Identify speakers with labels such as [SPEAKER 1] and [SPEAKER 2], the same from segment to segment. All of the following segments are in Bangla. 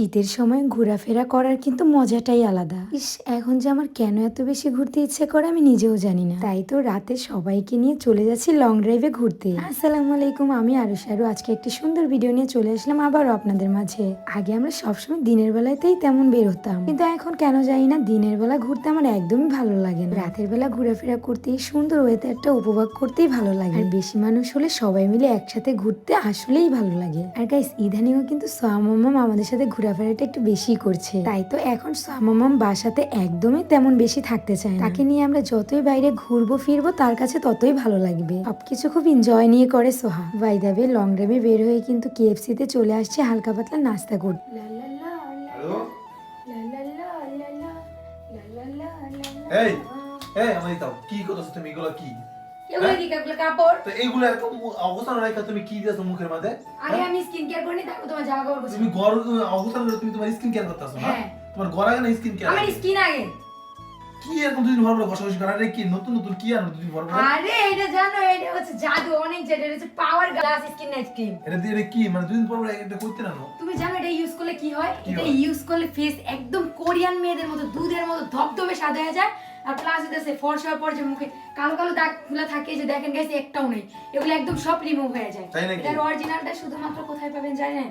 [SPEAKER 1] শীতের সময় ঘোরাফেরা করার কিন্তু মজাটাই আলাদা। ইস, এখন যে আমার কেন এত বেশি ঘুরতে ইচ্ছে করে আমি নিজেও জানি না। তাই তো রাতে সবাইকে নিয়ে চলে যাচ্ছি লং ড্রাইভে ঘুরতে। আসসালামু আলাইকুম, আমি আরও সারু আজকে একটি সুন্দর ভিডিও নিয়ে চলে আসলাম আবারও আপনাদের মাঝে। আগে আমরা সবসময় দিনের বেলাতেই তেমন বের হতাম। কিন্তু এখন কেন জানি না, দিনের বেলা ঘুরতে আমার একদমই ভালো লাগে না। রাতের বেলা ঘোরাফেরা করতে সুন্দর ওয়েদারটা উপভোগ করতেই ভালো লাগে। আর বেশি মানুষ হলে সবাই মিলে একসাথে ঘুরতে আসলেই ভালো লাগে। আর গাইস ইদানিংও কিন্তু সোয়ামাম আমাদের সাথে ঘোরাফেরাটা একটু বেশি করছে। তাই তো এখন সোয়ামাম বাসাতে একদমই তেমন বেশি থাকতে চায় না। তাকে নিয়ে আমরা যতই বাইরে ঘুরবো ফিরবো তার কাছে ততই ভালো লাগবে। সবকিছু খুব এনজয় নিয়ে করে সোহা। বাইদাবে লং ড্রাইভে বের হয়ে কিন্তু কেএফসি তে চলে আসছে হালকা পাতলা নাস্তা করতে।
[SPEAKER 2] এই এই আমার দাও। কি করতেছো তুমি? এগুলো কি?
[SPEAKER 3] এগুলো কি কাপড় কাপড়?
[SPEAKER 2] তো এইগুলো এরকম অবস্থান রাখা তুমি কি দিয়েছ মুখের মধ্যে?
[SPEAKER 3] আগে? আমি স্কিন কেয়ার করি তারপর তোমার জামা কাপড়
[SPEAKER 2] তুমি
[SPEAKER 3] গোছাবো
[SPEAKER 2] অবস্থান তুমি তোমার স্কিন কেয়ার করতেছো না। তোমার গড়া কেন স্কিন কেয়ার
[SPEAKER 3] আমার স্কিন আগে।
[SPEAKER 2] কি এরকম দুদিন ভর ভর ঘষাঘষি করা? আরে কি নতুন নতুন কি আর দুদিন ভর ভর
[SPEAKER 3] আরে এটা জানো এটা হচ্ছে জাদু অনেক জাদু হচ্ছে power glass skin night cream
[SPEAKER 2] এটা দিয়ে কি? মানে দুদিন পর পর এটা করতে না
[SPEAKER 3] তুমি জানো এটা ইউজ করলে কি হয়? এটা ইউজ করলে ফেস একদম কোরিয়ান মেয়েদের মতো দুধের মতো ধবধবে সাদা হয়ে যায়। আর প্লাস সে ফর্সা হওয়ার পর যে মুখে কালো কালো দাগগুলো থাকে যে দেখেন গেছে একটাও নেই। এগুলো একদম সব রিমুভ হয়ে যায়। এটার অরিজিনালটা শুধুমাত্র কোথায় পাবেন জানেন?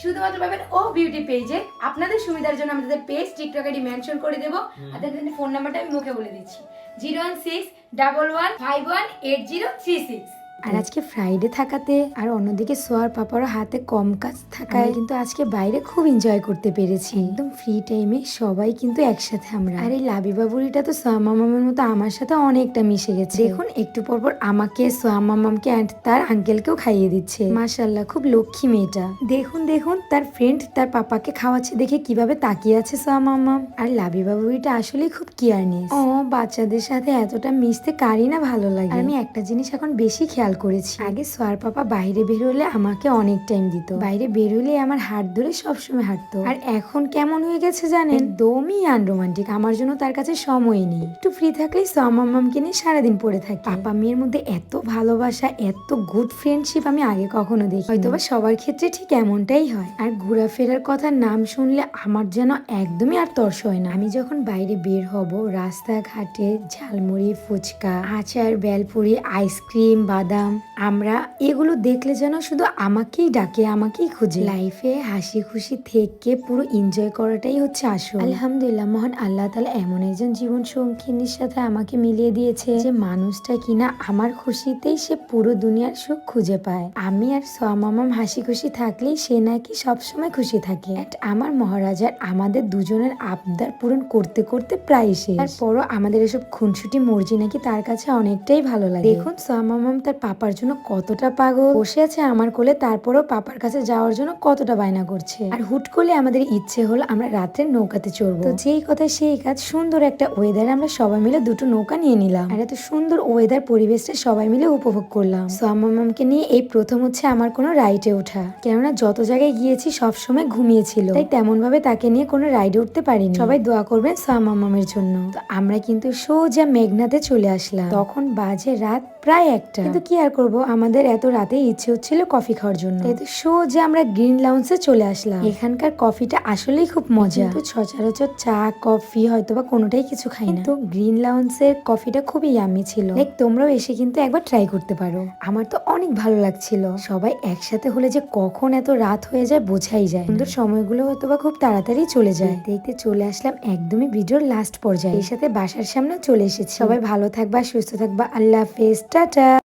[SPEAKER 3] শুধুমাত্র পাবেন ও বিউটি পেজে আপনাদের সুবিধার জন্য আমি তাদের পেজ টিকটক আইডি মেনশন করে দেবো। আর তাদের ফোন নাম্বারটা আমি মুখে বলে দিচ্ছি। Zero one six double one five one eight zero three six
[SPEAKER 1] আর আজকে ফ্রাইডে থাকাতে আর অন্যদিকে সোয়ার পাপারও হাতে কম কাজ থাকায় কিন্তু আজকে বাইরে খুব এনজয় করতে পেরেছি। একদম ফ্রি টাইমে সবাই কিন্তু একসাথে আমরা। আর এই লাবিবা বুড়িটা তো সোয়া মামামের মতো আমার সাথে অনেকটা মিশে গেছে। দেখুন একটু পর পর আমাকে সোয়া মামামকে অ্যান্ড তার আঙ্কেলকেও খাইয়ে দিচ্ছে। মাশাল্লাহ খুব লক্ষ্মী মেয়েটা। দেখুন দেখুন তার ফ্রেন্ড তার পাপাকে খাওয়াচ্ছে দেখে কীভাবে তাকিয়ে আছে সোয়া মামাম। আর লাবিবা বুড়িটা আসলেই খুব কেয়ারনেস। ও বাচ্চাদের সাথে এতটা মিশতে কারই না ভালো লাগে। আমি একটা জিনিস এখন বেশি খেয়াল করেছি। আগে সোয়ার পাপা বাইরে বের হলে আমাকে অনেক টাইম দিত। বাইরে বের হলে আমার হাত ধরে সবসময় হাঁটতো। আর এখন কেমন হয়ে গেছে জানেন? একদমই আনরোমান্টিক আমার জন্য তার কাছে সময় নেই। একটু ফ্রি থাকলেই সোয়ামাম্মামকে নিয়ে সারাদিন পড়ে থাকি। পাপা মেয়ের মধ্যে এত ভালোবাসা, এত গুড ফ্রেন্ডশিপ আমি আগে কখনো দেখি হয়তোবা সবার ক্ষেত্রে ঠিক এমনটাই হয়। আর ঘোরাফেরার কথা নাম শুনলে আমার যেন একদমই আর তর্স হয় না। আমি যখন বাইরে বের হব, রাস্তাঘাটে ঝালমুড়ি, ফুচকা আচার বেলপুরি আইসক্রিম বাদাম আমরা এগুলো দেখলে যেন শুধু আমাকেই ডাকে আমাকেই খুঁজে। লাইফে হাসি খুশি থেকে পুরো এনজয় করাটাই হচ্ছে আসল। আলহামদুলিল্লাহ মহান আল্লাহ তালা এমন একজন জীবন সঙ্গিনীর সাথে আমাকে মিলিয়ে দিয়েছে যে মানুষটা কিনা আমার খুশিতেই সে পুরো দুনিয়ার সুখ খুঁজে পায়। আমি আর সোয়ামামাম হাসি খুশি থাকলেই সে নাকি সবসময় খুশি থাকে। আমার মহারাজার আমাদের দুজনের আবদার পূরণ করতে করতে প্রায় শেষ। তারপরও আমাদের এসব খুনসুটি মর্জি নাকি তার কাছে অনেকটাই ভালো লাগে। দেখুন সোয়ামামাম তার পাপার জন্য কতটা পাগল? বসে আছে আমার কোলে, তারপরও পাপার কাছে যাওয়ার জন্য কতটা বায়না করছে। আর হুট করলে আমাদের ইচ্ছে হলো আমরা রাত্রে নৌকাতে চড়বো। যেই কথা সেই কাজ, সুন্দর একটা ওয়েদারে আমরা সবাই মিলে দুটো নৌকা নিয়ে নিলাম। আর এত সুন্দর ওয়েদার পরিবেশটা সবাই মিলে উপভোগ করলাম। সোয়ামামামকে নিয়ে এই প্রথম হচ্ছে আমার কোনো রাইডে ওঠা। কেননা যত জায়গায় গিয়েছি সব সময় ঘুমিয়েছিল। তাই তেমন ভাবে তাকে নিয়ে কোনো রাইডে উঠতে পারিনি। সবাই দোয়া করবেন সোয়ামামামের জন্য। তো আমরা কিন্তু সোজা মেঘনাতে চলে আসলাম। তখন বাজে রাত প্রায় একটা। কিন্তু কি আর করব? আমাদের এত রাতে ইচ্ছে হচ্ছিল কফি খাওয়ার জন্য। তাই তো সোজা আমরা গ্রিন লাউন্সে চলে আসলাম। এখানকার কফিটা আসলেই খুব মজা। তো সচরাচর চা, কফি হয়তো বা কোনোটাই কিছু খাই না। তো গ্রিন লাউন্সের কফিটা খুবই ইয়ামি ছিল। দেখ, তোমরাও এসে কিন্তু একবার ট্রাই করতে পারো। আমার তো অনেক ভালো লাগছিল। সবাই একসাথে হলে যে কখন এত রাত হয়ে যায় বোঝাই যায়। সুন্দর সময়গুলো হয়তো বা খুব তাড়াতাড়ি চলে যায়। দেখতে চলে আসলাম একদমই ভিডিওর লাস্ট পর্যায়ে। এর সাথে বাসার সামনে চলে এসেছি। সবাই ভালো থাকবা, সুস্থ থাকবা। আল্লাহ হাফেজ। টাটা।